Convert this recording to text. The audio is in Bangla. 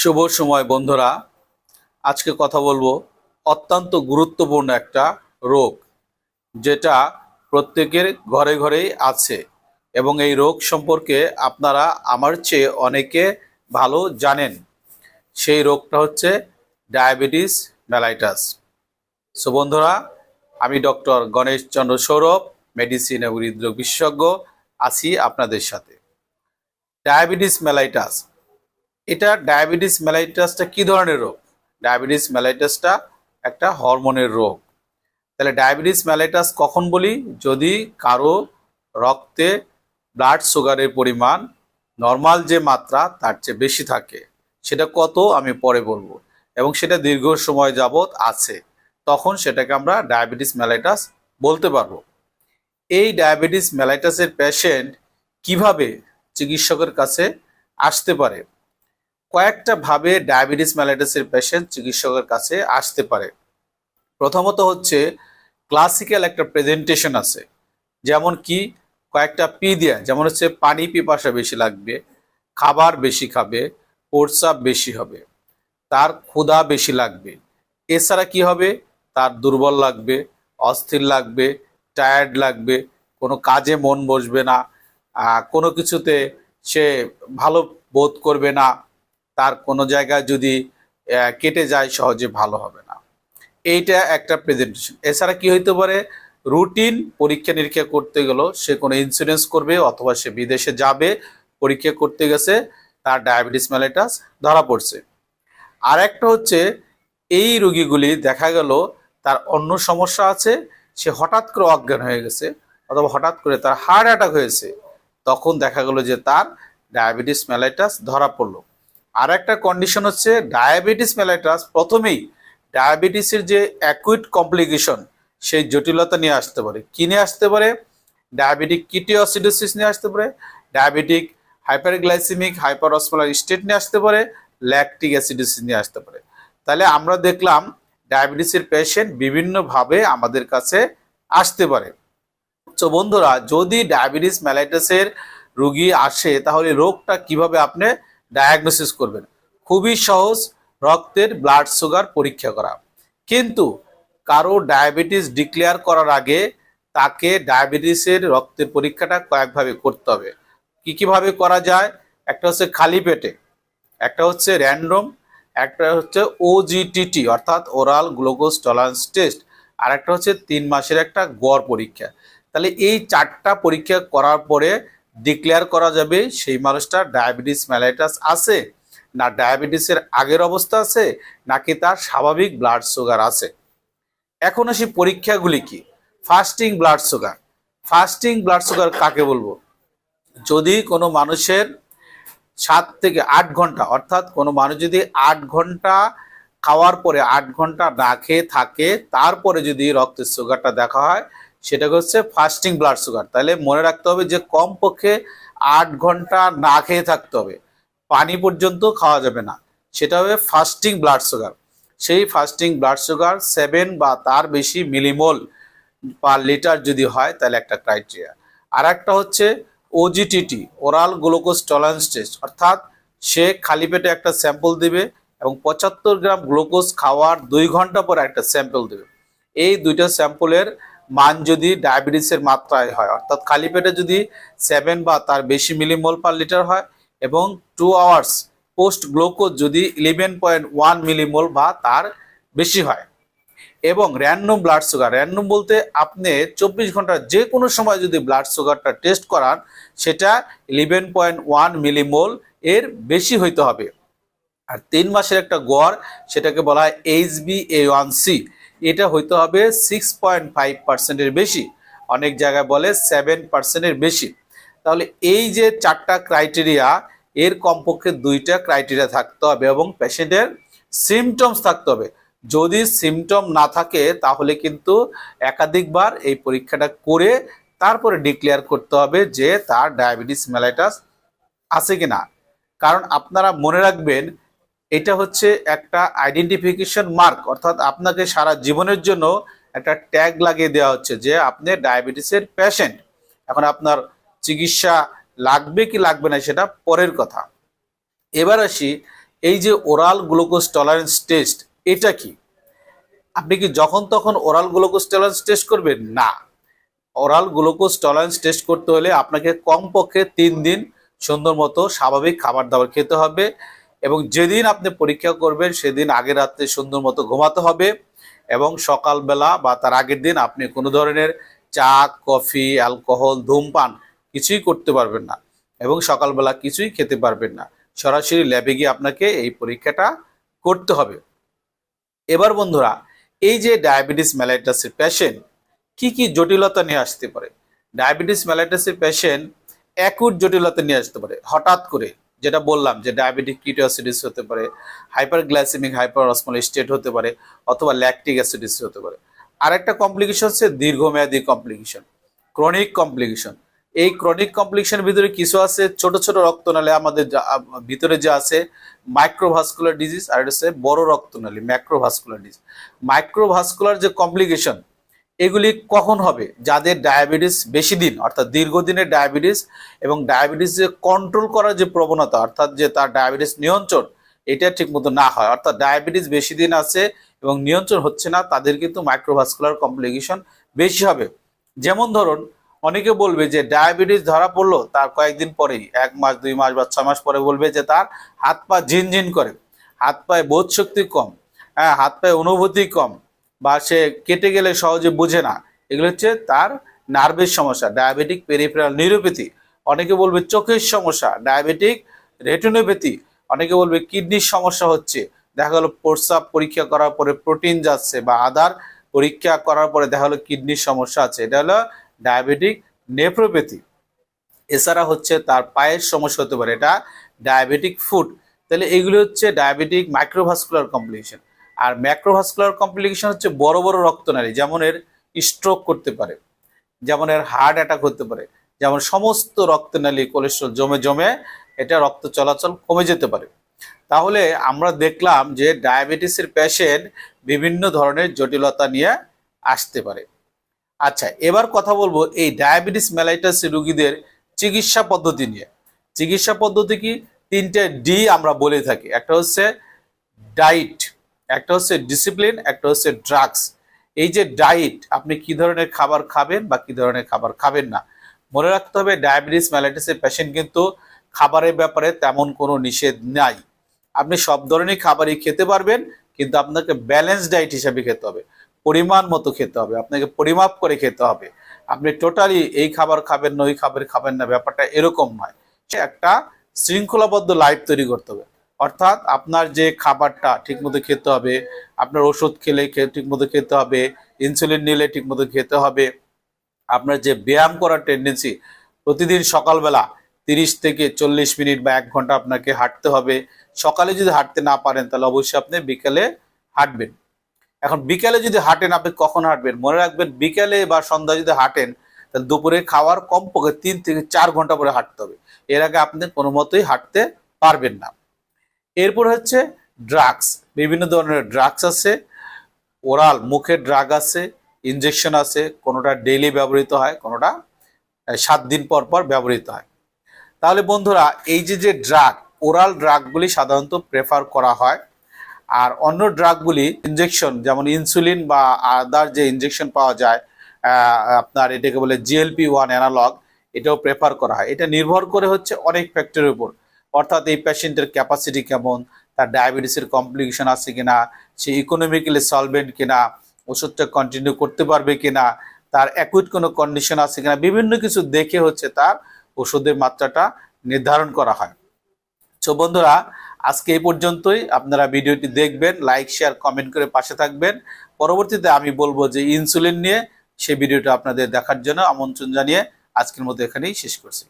শুভ সময়, বন্ধুরা। আজকে কথা বলব অত্যন্ত গুরুত্বপূর্ণ একটা রোগ, যেটা প্রত্যেকের ঘরে ঘরেই আছে এবং এই রোগ সম্পর্কে আপনারা আমার চেয়ে অনেকে ভালো জানেন। সেই রোগটা হচ্ছে ডায়াবেটিস মেলাইটাস। সো বন্ধুরা, আমি ডক্টর গণেশ চন্দ্র সৌরভ, মেডিসিন এবং হৃদরোগ বিশেষজ্ঞ, আছি আপনাদের সাথে। ডায়াবেটিস মেলাইটাস এটা ডায়াবেটিস মেলাইটাসটা কি ধরনের রোগ? ডায়াবেটিস মেলাইটাসটা একটা হরমোনের রোগ। তাহলে ডায়াবেটিস মেলাইটাস কখন বলি? যদি কারও রক্তে ব্লাড সুগারের পরিমাণ নর্মাল যে মাত্রা, তার চেয়ে বেশি থাকে, সেটা কত আমি পরে বলব। এবং সেটা দীর্ঘ সময় যাবত আছে, তখন সেটাকে আমরা ডায়াবেটিস মেলাইটাস বলতে পারব। এই ডায়াবেটিস মেলাইটাসের পেশেন্ট কীভাবে চিকিৎসকের কাছে আসতে পারে? কয়েকটা ভাবে ডায়াবেটিস মেলাইটাসের পেশেন্ট চিকিৎসকের কাছে আসতে পারে। প্রথমত হচ্ছে ক্লাসিক্যাল একটা প্রেজেন্টেশন আছে, যেমন কি কয়েকটা পি দিয়ে, যেমন হচ্ছে পানি পিপাসা বেশি লাগবে, খাবার বেশি খাবে, প্রস্রাব বেশি হবে, তার ক্ষুধা বেশি লাগবে, এছাড়া কি হবে? তার দুর্বল লাগবে, অস্থির লাগবে টায়ার্ড লাগবে, কোনো কাজে মন বসবে না কোনো কিছুতে সে ভালো বোধ করবে না তার কোনো জায়গায় যদি কেটে যায় সহজে ভালো হবে না। এইটা একটা প্রেজেন্টেশন এছাড়া কি হইতে পারে? রুটিন পরীক্ষা নিরীক্ষা করতে গেল, সে কোনো ইন্স্যুরেন্স করবে অথবা সে বিদেশে যাবে, পরীক্ষা করতে গেছে, তার ডায়াবেটিস মেলাইটাস ধরা পড়ছে। আর একটা হচ্ছে, এই রোগীগুলি দেখা গেল তার অন্য সমস্যা আছে, সে হঠাৎ করে অজ্ঞান হয়ে গেছে অথবা হঠাৎ করে তার হার্ট অ্যাটাক হয়েছে, তখন দেখা গেল যে তার ডায়াবেটিস মেলাইটাস ধরা পড়ল। আর একটা কন্ডিশন হচ্ছে ডায়াবেটিস মেলাইটাস প্রথমেই ডায়াবেটিসের যে অ্যাকুইট কমপ্লিকেশন সেই জটিলতা নিয়ে আসতে পারে। কি নিয়ে আসতে পারে? ডায়াবেটিক কিটি কিটিওসিডোসিস নিয়ে আসতে পারে ডায়াবেটিক হাইপারগ্লাইসেমিক হাইপারসমলার স্টেট নিয়ে আসতে পারে ল্যাকটিক অ্যাসিডোসিস নিয়ে আসতে পারে। তাহলে আমরা দেখলাম ডায়াবেটিসের পেশেন্ট বিভিন্নভাবে আমাদের কাছে আসতে পারে। তো বন্ধুরা, যদি ডায়াবেটিস মেলাইটাসের রোগী আসে, তাহলে রোগটা কীভাবে আপনি ডায়াগনোসিস করবেন। খুবই সহজ রক্তের ব্লাড সুগার পরীক্ষা করা। কিন্তু কারও ডায়াবেটিস ডিক্লেয়ার করার আগে তাকে ডায়াবেটিসের রক্তের পরীক্ষাটা কয়েকভাবে করতে হবে। কি কীভাবে করা যায়? একটা হচ্ছে খালি পেটে, একটা হচ্ছে র্যান্ডম একটা হচ্ছে ওজিটিটি অর্থাৎ ওরাল গ্লুকোজ টলারেন্স টেস্ট আর একটা হচ্ছে তিন মাসের একটা গড় পরীক্ষা। তাহলে এই চারটা পরীক্ষা করার পরে ডিক্লেয়ার করা যাবে, সেই মানুষটার ডায়াবেটিস ম্যালাইটাস আছে, না ডায়াবেটিসের আগের অবস্থা আছে, নাকি তার স্বাভাবিক ব্লাড সুগার আছে। এখন আসি পরীক্ষাগুলি কি? Fasting blood sugar fasting blood sugar কাকে বলব? যদি কোনো মানুষের সাত থেকে আট ঘণ্টা, অর্থাৎ কোনো মানুষ যদি আট ঘণ্টা খাওয়ার পরে আট ঘণ্টা না খেয়ে থাকে, তারপরে যদি রক্তের সুগারটা দেখা হয় সেটা হচ্ছে ফাস্টিং ব্লাড সুগার তাহলে মনে রাখতে হবে যে কমপক্ষে আট ঘণ্টা না খেয়ে থাকতে হবে। পানি পর্যন্ত খাওয়া যাবে না। সেটা হবে ফাস্টিং ব্লাড সুগার সেই ফাস্টিং ব্লাড সুগার সেভেন বা তার বেশি মিলিমোল পার লিটার যদি হয়, তাহলে একটা ক্রাইটেরিয়া আর একটা হচ্ছে OGTT oral glucose tolerance test অর্থাৎ সে খালি পেটে একটা স্যাম্পল দিবে এবং পঁচাত্তর গ্রাম গ্লুকোজ খাওয়ার দুই ঘণ্টা পর একটা স্যাম্পল দেবে। এই দুইটা স্যাম্পলের মান যদি ডায়াবেটিসের মাত্রায় হয়, অর্থাৎ খালি পেটে যদি সেভেন বা তার বেশি মিলিমোল পার লিটার হয় এবং টু আওয়ার্স পোস্ট গ্লুকোজ যদি ইলেভেন পয়েন্ট ওয়ান মিলিমোল বা তার বেশি হয় এবং র্যান্ডম ব্লাড সুগার র্যান্ডম বলতে আপনি চব্বিশ ঘণ্টার যে কোনো সময় যদি ব্লাড সুগারটা টেস্ট করান, সেটা ইলেভেন পয়েন্ট ওয়ান মিলিমোল এর বেশি হইতে হবে। আর তিন মাসের একটা গড়, সেটাকে বলা হয় H B A one C এটা হইতে হবে সিক্স পয়েন্ট ফাইভ পার্সেন্টের বেশি। অনেক জায়গায় বলে সেভেন পার্সেন্টের বেশি। তাহলে এই যে চারটা ক্রাইটেরিয়া এর কমপক্ষে দুইটা ক্রাইটেরিয়া থাকতে হবে এবং পেশেন্টের সিমটমস থাকতে হবে। যদি সিমটম না থাকে, তাহলে কিন্তু একাধিকবার এই পরীক্ষাটা করে তারপরে ডিক্লেয়ার করতে হবে যে তার ডায়াবেটিস মেলাইটাস আছে কিনা। কারণ আপনারা মনে রাখবেন এটা হচ্ছে একটা আইডেন্টিফিকেশন মার্ক অর্থাৎ আপনাকে সারা জীবনের জন্য একটা ট্যাগ লাগিয়ে দেওয়া হচ্ছে যে আপনি ডায়াবেটিসের পেশেন্ট এখন আপনার চিকিৎসা লাগবে কি লাগবে না সেটা পরের কথা। এবার আসি, এই যে ওরাল গ্লুকোজ টলারেন্স টেস্ট এটা কি? আপনি কি যখন তখন ওরাল গ্লুকোজ টলারেন্স টেস্ট করবেন? না। ওরাল গ্লুকোজ টলারেন্স টেস্ট করতে হলে আপনাকে কমপক্ষে তিন দিন সুন্দর মতো স্বাভাবিক খাবার দাবার খেতে হবে। এবং যেদিন আপনি পরীক্ষা করবেন, সেদিন আগের রাত্রে সুন্দর মতো ঘুমাতে হবে এবং সকালবেলা বা তার আগের দিন আপনি কোনো ধরনের চা, কফি, অ্যালকোহল, ধূমপান কিছুই করতে পারবেন না এবং সকালবেলা কিছুই খেতে পারবেন না। সরাসরি ল্যাবে গিয়ে আপনাকে এই পরীক্ষাটা করতে হবে। এবার বন্ধুরা, এই যে ডায়াবেটিস ম্যালাইটাসের পেশেন্ট কি কি জটিলতা নিয়ে আসতে পারে? ডায়াবেটিস ম্যালাইটাসের পেশেন্ট অ্যাকুট জটিলতা নিয়ে আসতে পারে, হঠাৎ করে। যেটা বললাম যে ডায়াবেটিক কিটোঅ্যাসিডিস হতে পারে হাইপার গ্লাইসেমিক হাইপার স্টেট হতে পারে, অথবা ল্যাকটিক অ্যাসিডিস হতে পারে। আরেকটা কমপ্লিকেশন হচ্ছে দীর্ঘমেয়াদী কমপ্লিকেশন ক্রনিক কমপ্লিকেশন এই ক্রনিক কমপ্লিকেশনের ভিতরে কিছু আছে, ছোট ছোট রক্তনালী আমাদের ভিতরে যে আছে মাইক্রোভাস্কুলার ডিজিজ আর এটা হচ্ছে বড় রক্তনালী ম্যাক্রোভাস্কুলার ডিজিজ মাইক্রোভাস্কুলার যে কমপ্লিকেশন এগুলি কখন হবে? যাদের ডায়াবেটিস বেশি দিন, অর্থাৎ দীর্ঘদিনের ডায়াবেটিস এবং ডায়াবেটিস যে কন্ট্রোল করার যে প্রবণতা, অর্থাৎ যে তার ডায়াবেটিস নিয়ন্ত্রণ, এটা ঠিকমতো না হয়। অর্থাৎ ডায়াবেটিস বেশি দিন আছে এবং নিয়ন্ত্রণ হচ্ছে না, তাদের কিন্তু মাইক্রোভাস্কুলার কমপ্লিকেশন বেশি হবে। যেমন ধরুন, অনেকে বলবে যে ডায়াবেটিস ধরা পড়ল, তার কয়েকদিন পরেই, এক মাস, দুই মাস বা ছ মাস পরে বলবে যে তার হাত পা ঝিনঝিন করে, হাত পায়ে বোধ শক্তি কম হ্যাঁ হাত পায়ে অনুভূতি কম বা সে কেটে গেলে সহজে বুঝে না। এগুলো হচ্ছে তার নার্ভের সমস্যা, ডায়াবেটিক পেরিফেরাল নিউরোপ্যাথি। অনেকে বলবে চোখের সমস্যা, ডায়াবেটিক রেটিনোপ্যাথি। অনেকে বলবে কিডনির সমস্যা হচ্ছে। দেখা গেলো প্রস্রাব পরীক্ষা করার পরে প্রোটিন যাচ্ছে বা আদার পরীক্ষা করার পরে দেখা গেলো কিডনির সমস্যা আছে। এটা হলো ডায়াবেটিক নেফ্রোপ্যাথি। এছাড়া হচ্ছে তার পায়ের সমস্যা হতে পারে। এটা ডায়াবেটিক ফুড। তাহলে এগুলো হচ্ছে ডায়াবেটিক মাইক্রোভাস্কুলার কমপ্লিকেশন। আর ম্যাক্রোভাস্কুলার কমপ্লিকেশন হচ্ছে বড় বড় রক্তনালী, যেমন এর স্ট্রোক করতে পারে, যেমন এর হার্ট অ্যাটাক হতে পারে, যেমন সমস্ত রক্তনালী কোলেস্ট্রল জমে জমে এটা রক্ত চলাচল কমে যেতে পারে। তাহলে আমরা দেখলাম যে ডায়াবেটিসের পেশেন্ট বিভিন্ন ধরনের জটিলতা নিয়ে আসতে পারে। আচ্ছা এবার কথা বলব এই ডায়াবেটিস মেলাইটাস রোগীদের চিকিৎসা পদ্ধতি নিয়ে। চিকিৎসা পদ্ধতি কি? তিনটে ডি আমরা বলে থাকি, একটা হচ্ছে ডাইট একটা হচ্ছে ডিসিপ্লিন একটা হচ্ছে ড্রাগস এই যে ডায়েট আপনি কি ধরনের খাবার খাবেন বা কি ধরনের খাবার খাবেন না? মনে রাখতে হবে ডায়াবেটিস ম্যালাইটিসের পেশেন্ট কিন্তু খাবারের ব্যাপারে তেমন কোনো নিষেধ নাই। আপনি সব ধরনের খাবারই খেতে পারবেন, কিন্তু আপনাকে ব্যালেন্স ডায়েট হিসাবে খেতে হবে। পরিমাণ মতো খেতে হবে, আপনাকে পরিমাপ করে খেতে হবে। আপনি টোটালি এই খাবার খাবেন না, ওই খাবার খাবেন না, ব্যাপারটা এরকম নয়। একটা শৃঙ্খলাবদ্ধ লাইফ তৈরি করতে হবে। অর্থাৎ আপনার যে খাবারটা ঠিকমতো খেতে হবে, আপনার ওষুধ খেলে ঠিকমতো খেতে হবে ইনসুলিন নিলে ঠিকমতো খেতে হবে, আপনার যে ব্যায়াম করার টেন্ডেন্সি প্রতিদিন সকালবেলা তিরিশ থেকে চল্লিশ মিনিট বা এক ঘণ্টা আপনাকে হাঁটতে হবে। সকালে যদি হাঁটতে না পারেন তাহলে অবশ্যই আপনি বিকেলে হাঁটবেন। এখন বিকেলে যদি হাঁটেন, আপনি কখন হাঁটবেন? মনে রাখবেন বিকেলে বা সন্ধ্যা যদি হাঁটেন, তাহলে দুপুরে খাওয়ার কমপক্ষে তিন থেকে চার ঘণ্টা পরে হাঁটতে হবে। এর আগে আপনি কোনো মতোই হাঁটতে পারবেন না। এরপর হচ্ছে ড্রাগস বিভিন্ন ধরনের ড্রাগস আছে ওরাল মুখের ড্রাগ আছে ইনজেকশন আছে, কোনোটা ডেইলি ব্যবহৃত হয়, কোনোটা সাত দিন পর পর ব্যবহৃত হয়। তাহলে বন্ধুরা, এই যে যে ড্রাগ ওরাল ড্রাগগুলি সাধারণত প্রেফার করা হয়, আর অন্য ড্রাগগুলি ইনজেকশন যেমন ইনসুলিন বা আদার যে ইনজেকশন পাওয়া যায় আপনার এটাকে বলে জিএলপি ওয়ান অ্যানালগ এটাও প্রেফার করা হয়। এটা নির্ভর করে হচ্ছে অনেক ফ্যাক্টরের উপর। অর্থাৎ এই পেশেন্টের ক্যাপাসিটি কেমন, তার ডায়াবেটিসের কমপ্লিকেশন আছে কিনা, সে ইকোনমিক্যালি সলভেন্ট কিনা, ওষুধটা কন্টিনিউ করতে পারবে কিনা, তার অ্যাকুইট কোনো কন্ডিশন আছে কিনা, বিভিন্ন কিছু দেখে হচ্ছে তার ওষুধের মাত্রাটা নির্ধারণ করা হয়। তো বন্ধুরা, আজকে এই পর্যন্তই। আপনারা ভিডিওটি দেখবেন লাইক শেয়ার কমেন্ট করে পাশে থাকবেন। পরবর্তীতে আমি বলব যে ইনসুলিন নিয়ে সেই ভিডিওটা আপনাদের দেখার জন্য আমন্ত্রণ জানিয়ে আজকের মতো এখানেই শেষ করছি।